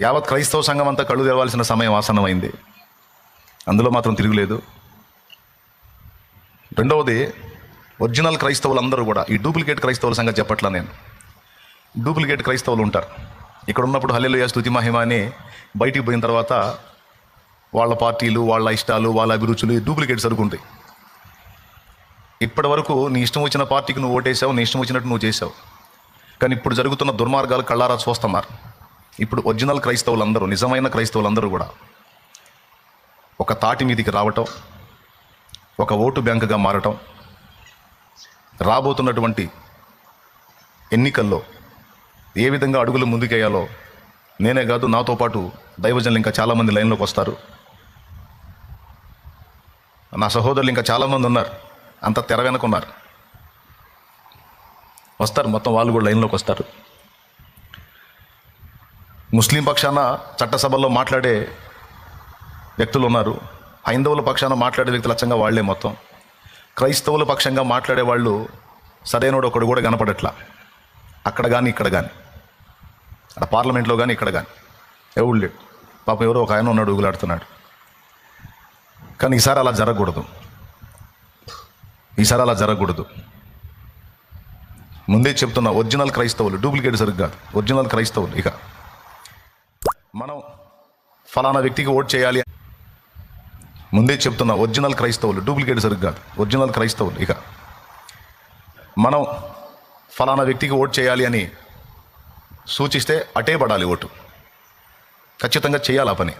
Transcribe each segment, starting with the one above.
యావత్ క్రైస్తవ సంఘం అంతా కళ్ళు తెరవాల్సిన సమయం ఆసన్నమైంది. అందులో మాత్రం తిరుగులేదు. రెండవది ఒరిజినల్ క్రైస్తవులందరూ కూడా ఈ డూప్లికేట్ క్రైస్తవుల సంగతి చెప్పట్లా నేను. డూప్లికేట్ క్రైస్తవులు ఉంటారు. ఇక్కడ ఉన్నప్పుడు హల్లెలూయా స్థుతి మహిమ అని బయటికి పోయిన తర్వాత వాళ్ళ పార్టీలు వాళ్ళ ఇష్టాలు వాళ్ళ అభిరుచులు డూప్లికేట్ సరుకుంటాయి ఇప్పటి వరకు నీ ఇష్టం వచ్చిన పార్టీకి నువ్వు ఓటేసావు నీ ఇష్టం వచ్చినట్టు నువ్వు చేసావు. కానీ ఇప్పుడు జరుగుతున్న దుర్మార్గాలు కళ్ళారా చూస్తున్నారు. ఇప్పుడు ఒరిజినల్ క్రైస్తవులందరూ నిజమైన క్రైస్తవులందరూ కూడా ఒక తాటి మీదికి రావటం ఒక ఓటు బ్యాంకుగా మారటం రాబోతున్నటువంటి ఎన్నికల్లో ఏ విధంగా అడుగులు ముందుకేయాలో నేనే కాదు నాతో పాటు దైవజనులు ఇంకా చాలామంది లైన్లోకి వస్తారు. నా సహోదరులు ఇంకా చాలామంది ఉన్నారు అంత తెర వెనక ఉన్నారు. వస్తారు మొత్తం వాళ్ళు కూడా లైన్లోకి వస్తారు. ముస్లిం పక్షాన చట్టసభల్లో మాట్లాడే వ్యక్తులు ఉన్నారు. హైందవుల పక్షాన మాట్లాడే వ్యక్తులు అచ్చంగా వాళ్ళే మొత్తం. క్రైస్తవుల పక్షంగా మాట్లాడే వాళ్ళు సరైనడు ఒకడు కూడా కనపడట్లా. అక్కడ కానీ ఇక్కడ కానీ అక్కడ పార్లమెంట్లో కానీ ఇక్కడ కానీ ఎవడు లేడు. పాపం ఎవరో ఒక ఆయన ఉన్నాడు ఊగులాడుతున్నాడు కానీ ఈసారి అలా జరగకూడదు. ఈసారి అలా జరగకూడదు. ముందే చెప్తున్నా ఒరిజినల్ క్రైస్తవులు డూప్లికేట్ సరిగ్గా కాదు. ఒరిజినల్ క్రైస్తవులు ఇక. ఫలానా వ్యక్తికి ఓట్ చేయాలి. ముందే చెప్తున్నా ఒరిజినల్ క్రైస్తవులు డూప్లికేట్ సరిగ్గా ఒరిజినల్ క్రైస్తవులు ఇక. మనం ఫలానా వ్యక్తికి ఓట్ చేయాలి అని సూచిస్తే అటే పడాలి ఓటు. ఖచ్చితంగా చేయాలి ఆ పని.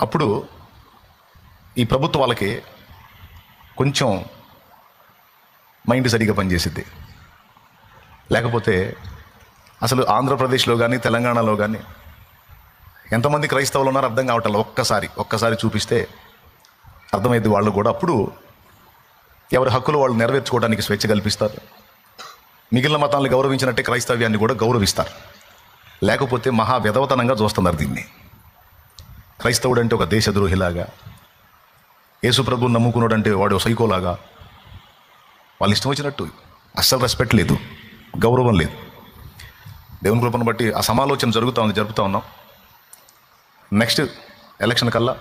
అప్పుడు ఈ ప్రభుత్వాలకి కొంచెం మైండ్ సరిగా పనిచేసిద్ది. లేకపోతే అసలు ఆంధ్రప్రదేశ్లో కానీ తెలంగాణలో కానీ ఎంతమంది క్రైస్తవులు ఉన్నారో అర్థం కావటం ఒక్కసారి ఒక్కసారి చూపిస్తే అర్థమైంది వాళ్ళు కూడా. అప్పుడు ఎవరి హక్కులు వాళ్ళు నెరవేర్చుకోవడానికి స్వేచ్ఛ కల్పిస్తారు. మిగిలిన మతాలను గౌరవించినట్టే క్రైస్తవ్యాన్ని కూడా గౌరవిస్తారు. లేకపోతే మహా వ్యధవతనంగా చూస్తున్నారు దీన్ని. క్రైస్తవుడు అంటే ఒక దేశద్రోహిలాగా యేసుప్రభు నమ్ముకున్నాడు అంటే వాడు సైకోలాగా. వాళ్ళు ఇష్టం వచ్చినట్టు అస్సలు రెస్పెక్ట్ లేదు గౌరవం లేదు. దేవుని కృపను బట్టి ఆ సమాలోచన జరుగుతూ ఉంది జరుపుతూ ఉన్నాం. నెక్స్ట్ ఎలక్షన్ కల్లా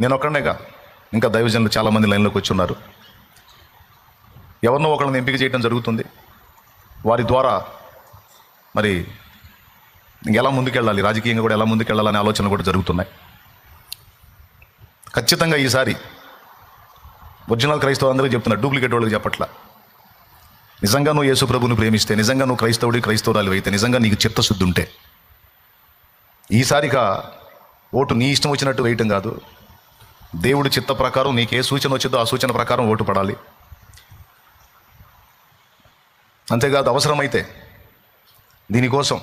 నేను ఒక్కడనే కాదు ఇంకా దైవజనులు చాలామంది లైన్లోకి వచ్చి ఉన్నారు ఎవరినో ఒకరిని ఎంపిక చేయడం జరుగుతుంది. వారి ద్వారా మరి ఎలా ముందుకెళ్ళాలి? రాజకీయంగా కూడా ఎలా ముందుకెళ్ళాలనే ఆలోచనలు కూడా జరుగుతున్నాయి. ఖచ్చితంగా ఈసారి ఒరిజినల్ క్రైస్తవ అందరూ చెప్తున్నా డూప్లికేట్ వాళ్ళకి చెప్పట్లా. నిజంగా నువ్వు యేసు ప్రభుని ప్రేమిస్తే నిజంగా నువ్వు క్రైస్తవుడి క్రైస్తవురాలు అయితే నిజంగా నీకు చిత్తశుద్ధి ఉంటే. ఈసారిగా ఓటు నీ ఇష్టం వచ్చినట్టు వేయటం కాదు. దేవుడి చిత్త ప్రకారం నీకు ఏ సూచన వచ్చిందో ఆ సూచన ప్రకారం ఓటు పడాలి. అంతేకాదు అవసరమైతే దీనికోసం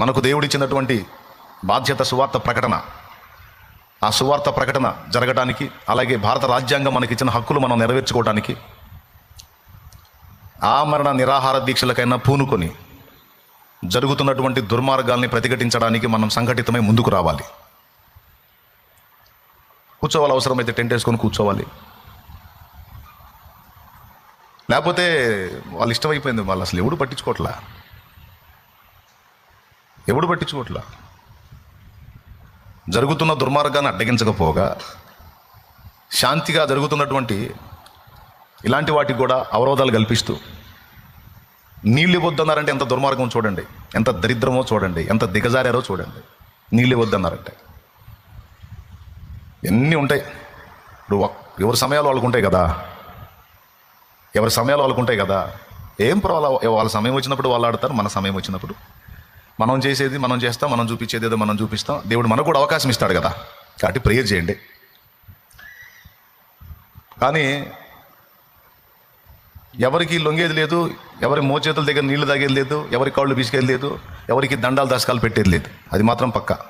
మనకు దేవుడిచ్చినటువంటి బాధ్యత సువార్త ప్రకటన. ఆ సువార్త ప్రకటన జరగడానికి అలాగే భారత రాజ్యాంగం మనకిచ్చిన హక్కులు మనం నెరవేర్చుకోవడానికి ఆమరణ నిరాహార దీక్షలకైనా పూనుకొని జరుగుతున్నటువంటి దుర్మార్గాల్ని ప్రతిఘటించడానికి మనం సంఘటితమై ముందుకు రావాలి. కూర్చోవాలి అవసరమైతే టెంట్ వేసుకొని కూర్చోవాలి. లేకపోతే వాళ్ళు ఇష్టమైపోయింది వాళ్ళు అసలు ఎవడు పట్టించుకోవట్లా ఎవడు పట్టించుకోవట్లా జరుగుతున్న దుర్మార్గాన్ని అడ్డగించకపోగా శాంతిగా జరుగుతున్నటువంటి ఇలాంటి వాటికి కూడా అవరోధాలు కల్పిస్తూ నీళ్ళు ఇవ్వద్దన్నారంటే ఎంత దుర్మార్గం చూడండి ఎంత దరిద్రమో చూడండి ఎంత దిగజారారో చూడండి నీళ్ళు ఇవ్వద్దన్నారంటే. ఎన్ని ఉంటాయి? ఇప్పుడు ఎవరి సమయాలు వాళ్ళకు ఉంటాయి కదా? ఎవరి సమయాలు వాళ్ళకు ఉంటాయి కదా? ఏం పర్వాలా? వాళ్ళ సమయం వచ్చినప్పుడు వాళ్ళు ఆడతారు మన సమయం వచ్చినప్పుడు. మనం చేసేది మనం చేస్తాం మనం చూపించేది ఏదో మనం చూపిస్తాం. దేవుడు మనకు కూడా అవకాశం ఇస్తాడు కదా? కాబట్టి ప్రేయర్ చేయండి. కానీ ఎవరికి లొంగేది లేదు ఎవరి మోచేతుల దగ్గర నీళ్ళు తాగేది లేదు ఎవరి కాళ్ళు పిసికేది లేదు ఎవరికి దండాలు దశకాలు పెట్టేది లేదు. అది మాత్రం పక్క.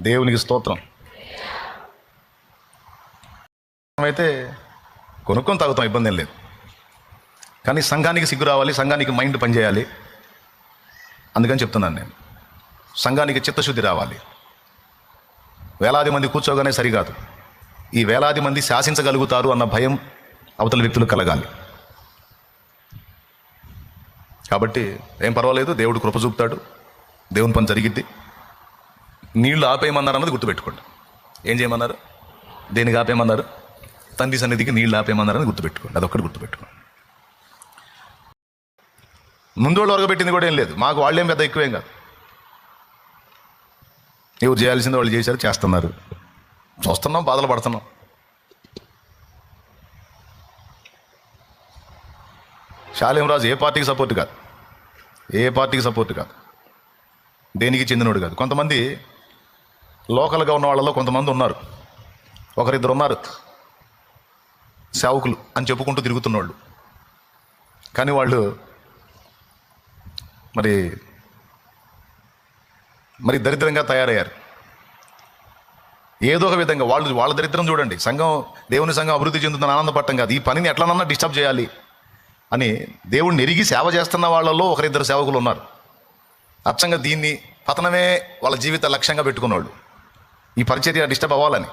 దేవునికి స్తోత్రం. అయితే కొనుక్కొని తాగుతాం ఇబ్బంది లేదు. కానీ సంఘానికి సిగ్గు రావాలి సంఘానికి మైండ్ పనిచేయాలి. అందుకని చెప్తున్నాను నేను. సంఘానికి చిత్తశుద్ధి రావాలి. వేలాది మంది కూర్చోగానే సరికాదు. ఈ వేలాది మంది శాసించగలుగుతారు అన్న భయం అవతల వ్యక్తులు కలగాలి. కాబట్టి ఏం పర్వాలేదు దేవుడు కృప చూపుతాడు దేవుని పని జరిగిద్ది. నీళ్ళు ఆపేయమన్నారు అన్నది గుర్తుపెట్టుకోండి. ఏం చేయమన్నారు? దేనికి ఆపేయమన్నారు? తండ్రి సన్నిధికి నీళ్ళు ఆపేయమన్నారని గుర్తుపెట్టుకోండి. అదొక్కటి గుర్తుపెట్టుకోండి. ముందు వాళ్ళు పెట్టింది కూడా ఏం లేదు. మాకు వాళ్ళేం పెద్ద ఎక్కువేం కాదు. ఎవరు చేయాల్సింది వాళ్ళు చేశారు చేస్తున్నారు. చూస్తున్నాం బాధలు పడుతున్నాం. శాలేమరాజు ఏ పార్టీకి సపోర్ట్ కాదు. ఏ పార్టీకి సపోర్ట్ కాదు. దేనికి చెందినోడు కాదు. కొంతమంది లోకల్గా ఉన్న వాళ్ళలో కొంతమంది ఉన్నారు. ఒకరిద్దరు ఉన్నారు సేవకులు అని చెప్పుకుంటూ తిరుగుతున్నవాళ్ళు కానీ వాళ్ళు మరి మరి దరిద్రంగా తయారయ్యారు. ఏదో ఒక విధంగా వాళ్ళు వాళ్ళ దరిద్రం చూడండి. సంఘం దేవుని సంఘం అభివృద్ధి చెందుతున్న ఆనందపడటం కాదు. ఈ పనిని ఎట్లనన్నా డిస్టర్బ్ చేయాలి అని దేవుణ్ణి ఎరిగి సేవ చేస్తున్న వాళ్ళలో ఒకరిద్దరు సేవకులు ఉన్నారు. అచ్చంగా దీన్ని పతనమే వాళ్ళ జీవిత లక్ష్యంగా పెట్టుకున్నవాళ్ళు ఈ పరిచర్య డిస్టర్బ్ అవ్వాలని.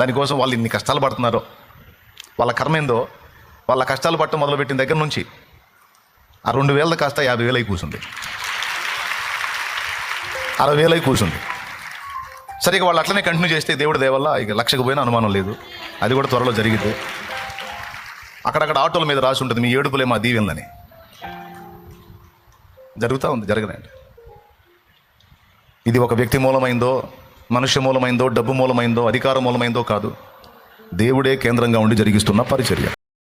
దానికోసం వాళ్ళు ఇన్ని కష్టాలు పడుతున్నారో వాళ్ళ కర్మ ఏందో వాళ్ళ కష్టాలు పట్టడం మొదలుపెట్టిన దగ్గర నుంచి ఆ రెండు వేల కాస్త యాభై వేలై కూర్చుంది అరవై వేలై కూర్చుంది సరే ఇక వాళ్ళు అట్లనే కంటిన్యూ చేస్తే దేవుడి దేవల్ల ఇక లక్షకు పోయిన అనుమానం లేదు. అది కూడా త్వరలో జరిగింది అక్కడక్కడ ఆటోల మీద రాసి ఉంటుంది మీ ఏడుపులే మా దీవెనలని. జరుగుతూ ఉంది జరగదండి. ఇది ఒక వ్యక్తి మూలమైందో మనుష్య మూలమైందో డబ్బు మూలమైందో అధికార మూలమైందో కాదు. దేవుడే కేంద్రంగా ఉండి జరిగిస్తున్న పరిచర్య.